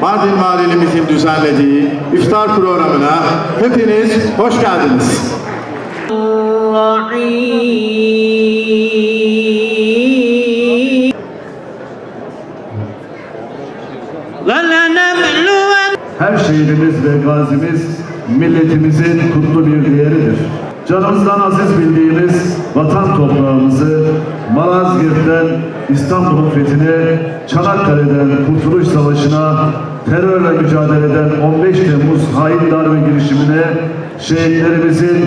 Mardin Valimizin düzenlediği iftar programına hepiniz hoş geldiniz. Her şehidimiz ve gazimiz milletimizin kutlu bir değeridir. Canımızdan aziz bildiğimiz vatan toprağımızı Malazgirt'ten İstanbul'un fethine, Çanakkale'den Kurtuluş Savaşı'na, terörle mücadele eden 15 Temmuz hain darbe girişimine, şehitlerimizin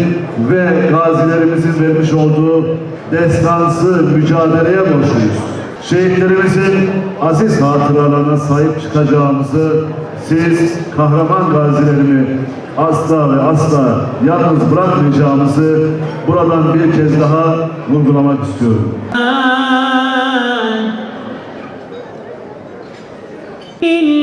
ve gazilerimizin vermiş olduğu destansı mücadeleye borçluyuz. Şehitlerimizin aziz hatıralarına sahip çıkacağımızı siz kahraman gazilerimi asla ve asla yalnız bırakmayacağımızı buradan bir kez daha vurgulamak istiyorum. İlla